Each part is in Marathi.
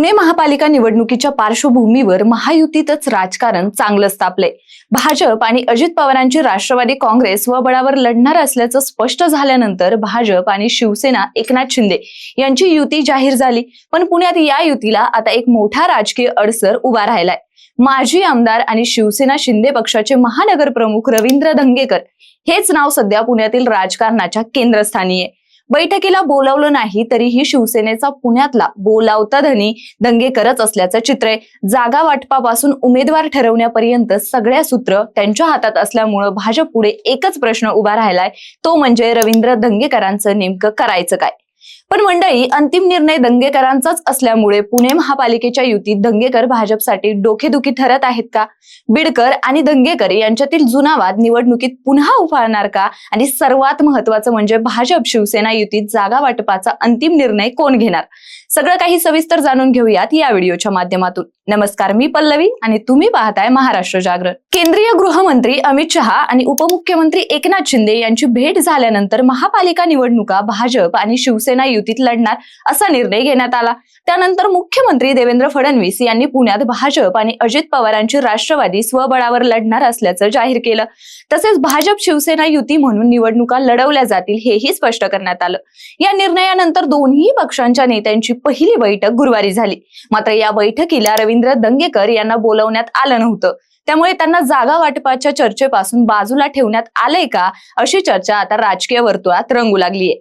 पुणे महापालिका निवडणुकीच्या पार्श्वभूमीवर महायुतीतच राजकारण चांगलंच तापलंय. भाजप आणि अजित पवारांची राष्ट्रवादी काँग्रेस स्वबळावर लढणार असल्याचं स्पष्ट झाल्यानंतर भाजप आणि शिवसेना एकनाथ शिंदे यांची युती जाहीर झाली. पण पुण्यात या युतीला आता एक मोठा राजकीय अडसर उभा राहिलाय. माजी आमदार आणि शिवसेना शिंदे पक्षाचे महानगर प्रमुख रवींद्र धंगेकर हेच नाव सध्या पुण्यातील राजकारणाच्या केंद्रस्थानी आहे. बैठकीला बोलावलं नाही तरीही शिवसेनेचा पुण्यातला बोलावता धनी दंगेकरच असल्याचं चित्र आहे. जागा वाटपापासून उमेदवार ठरवण्यापर्यंत सगळ्या सूत्र त्यांच्या हातात असल्यामुळं भाजप पुढे एकच प्रश्न उभा राहिलाय. तो म्हणजे रवींद्र दंगेकरांचं नेमकं करायचं काय? पण मंडळी अंतिम निर्णय दंगेकरांचाच असल्यामुळे पुणे महापालिकेच्या युतीत दंगेकर भाजपसाठी डोकेदुखी ठरत आहेत का? बिडकर आणि दंगेकर यांच्यातील जुना वाद निवडणुकीत पुन्हा उफाळणार का? आणि सर्वात महत्वाचं म्हणजे भाजप शिवसेना युतीत जागा वाटपाचा अंतिम निर्णय कोण घेणार? सगळं काही सविस्तर जाणून घेऊयात या व्हिडिओच्या माध्यमातून. नमस्कार मी पल्लवी आणि तुम्ही पाहताय महाराष्ट्र जागरण. केंद्रीय गृहमंत्री अमित शहा आणि उपमुख्यमंत्री एकनाथ शिंदे यांची भेट झाल्यानंतर महापालिका निवडणुका भाजप आणि शिवसेना युतीत लढणार असा निर्णय घेण्यात आला. त्यानंतर मुख्यमंत्री देवेंद्र फडणवीस यांनी पुण्यात भाजप आणि अजित पवारांची राष्ट्रवादी स्वबळावर लढणार असल्याचं जाहीर केलं. तसेच भाजप शिवसेना युती म्हणून निवडणुका लढवल्या जातील हेही स्पष्ट करण्यात आलं. या निर्णयानंतर दोन्ही पक्षांच्या नेत्यांची पहिली बैठक गुरुवारी झाली. मात्र या बैठकीला रवींद्र दंगेकर यांना बोलवण्यात आलं नव्हतं. त्यामुळे त्यांना जागा वाटपाच्या चर्चेपासून बाजूला ठेवण्यात आलंय का अशी चर्चा आता राजकीय वर्तुळात रंगू लागलीय.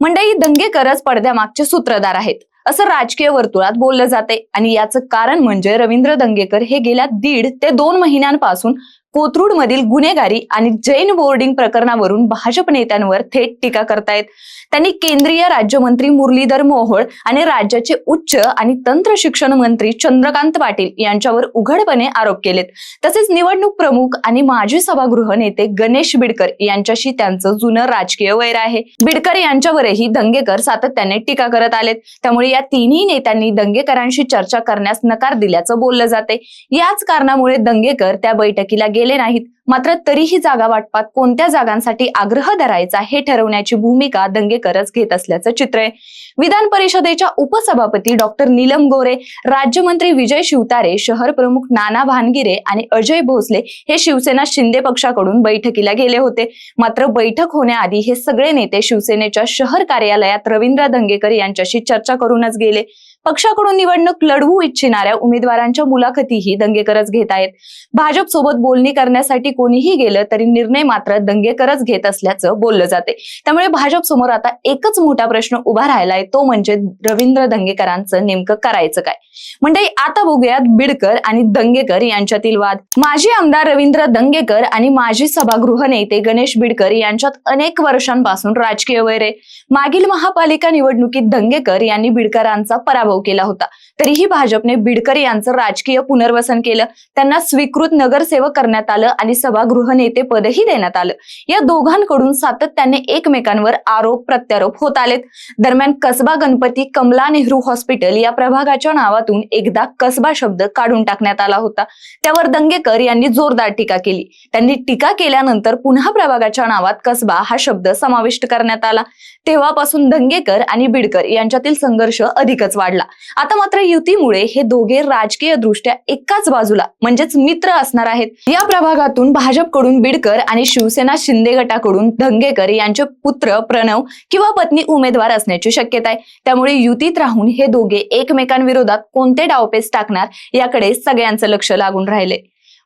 मंडई दंगेकरच पडद्यामागचे सूत्रधार आहेत. असं राजकीय वर्तुळात बोललं जाते आणि याचं कारण म्हणजे रवींद्र दंगेकर हे गेल्या दीड ते दोन महिन्यांपासून कोथरूड मधील गुन्हेगारी आणि जैन बोर्डिंग प्रकरणावरून भाजप नेत्यांवर थेट टीका करतायत. त्यांनी केंद्रीय राज्यमंत्री मुरलीधर मोहोळ आणि राज्याचे उच्च आणि तंत्र शिक्षण मंत्री चंद्रकांत पाटील यांच्यावर उघडपणे आरोप केलेत. तसेच निवडणूक प्रमुख आणि माजी सभागृह नेते गणेश बिडकर यांच्याशी त्यांचं जुनं राजकीय वैर आहे. बिडकर यांच्यावरही दंगेकर सातत्याने टीका करत आलेत. त्यामुळे या तिन्ही नेत्यांनी दंगेकरांशी चर्चा करण्यास नकार दिल्याचं बोललं जाते याच कारणामुळे दंगेकर त्या बैठकीला गेले नाहीत. मात्र तरीही जागा वाटपात कोणत्या जागांसाठी आग्रह धरायचा हे ठरवण्याची भूमिका दंगेकरच घेत असल्याचं चित्र आहे. विधान परिषदेच्या उपसभापती डॉक्टर नीलम गोरे राज्यमंत्री विजय शिवतारे शहर प्रमुख नाना भानगिरे आणि अजय भोसले हे शिवसेना शिंदे पक्षाकडून बैठकीला गेले होते. मात्र बैठक होण्याआधी हे सगळे नेते शिवसेनेच्या शहर कार्यालयात रवींद्र दंगेकर यांच्याशी चर्चा करूनच गेले. पक्षाकडून निवडणूक लढवू इच्छिणाऱ्या उमेदवारांच्या मुलाखतीही दंगेकरच घेत आहेत. भाजप सोबत बोलणी करण्यासाठी कोणीही गेलं तरी निर्णय मात्र दंगेकरच घेत असल्याचं बोललं जाते. त्यामुळे भाजप समोर आता एकच मोठा प्रश्न उभा राहिलाय तो म्हणजे रवींद्र दंगेकरांचं नेमकं करायचं काय? म्हणजे आता बघूयात बिडकर आणि दंगेकर यांच्यातील वाद. माजी आमदार रवींद्र दंगेकर आणि माजी सभागृह नेते गणेश बिडकर यांच्यात अनेक वर्षांपासून राजकीय वैर. आहे मागील महापालिका निवडणुकीत दंगेकर यांनी बिडकरांचा पराभव केला होता. तरीही भाजपने बिडकर यांचं राजकीय पुनर्वसन केलं. त्यांना स्वीकृत नगरसेवक करण्यात आलं आणि सभागृह नेते पदही देण्यात आलं. या दोघांकडून सातत्याने एकमेकांवर आरोप प्रत्यारोप होत आलेत. दरम्यान कसबा गणपती कमला नेहरू हॉस्पिटल या प्रभागाच्या नावातून एकदा कसबा शब्द काढून टाकण्यात आला होता. त्यावर दंगेकर यांनी जोरदार टीका केली. त्यांनी टीका केल्यानंतर पुन्हा प्रभागाच्या नावात कसबा हा शब्द समाविष्ट करण्यात आला. तेव्हापासून दंगेकर आणि बिडकर यांच्यातील संघर्ष अधिकच वाढला. आता मात्र युतीमुळे हे दोघे राजकीय दृष्ट्या एकाच बाजूला म्हणजेच मित्र असणार आहेत. या प्रभागातून भाजपकडून बिडकर आणि शिवसेना शिंदे गटाकडून धंगेकर यांचे पुत्र प्रणव किंवा पत्नी उमेदवार असण्याची शक्यता आहे. त्यामुळे युतीत राहून हे दोघे एकमेकांविरोधात कोणते डावपेच टाकणार याकडे सगळ्यांचं लक्ष लागून राहिले.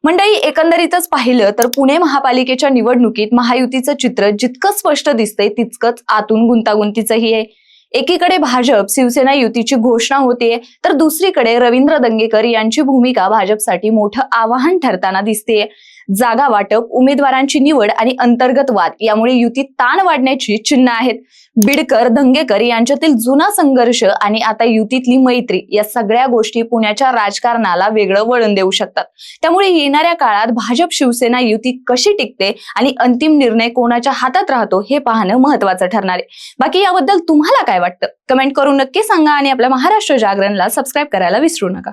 मंडळी एकंदरीतच पाहिलं तर पुणे महापालिकेच्या निवडणुकीत महायुतीचं चित्र जितकं स्पष्ट दिसतंय तितकंच आतून गुंतागुंतीचंही आहे. एकीकडे भाजप शिवसेना युतीची घोषणा होतीये तर दुसरीकडे रवींद्र दंगेकर यांची भूमिका भाजपसाठी मोठं आवाहन ठरताना दिसतेय. जागा वाटप उमेदवारांची निवड आणि अंतर्गत वाद यामुळे युती ताण वाढण्याची चिन्ह आहेत. बिडकर धंगेकर यांच्यातील जुना संघर्ष आणि आता युतीतली मैत्री या सगळ्या गोष्टी पुण्याच्या राजकारणाला वेगळं वळण देऊ शकतात. त्यामुळे येणाऱ्या काळात भाजप शिवसेना युती कशी टिकते आणि अंतिम निर्णय कोणाच्या हातात राहतो हे पाहणं महत्वाचं ठरणार आहे. बाकी याबद्दल तुम्हाला काय वाटतं? कमेंट करून नक्की सांगा आणि आपल्या महाराष्ट्र जागरणला सबस्क्राईब करायला विसरू नका.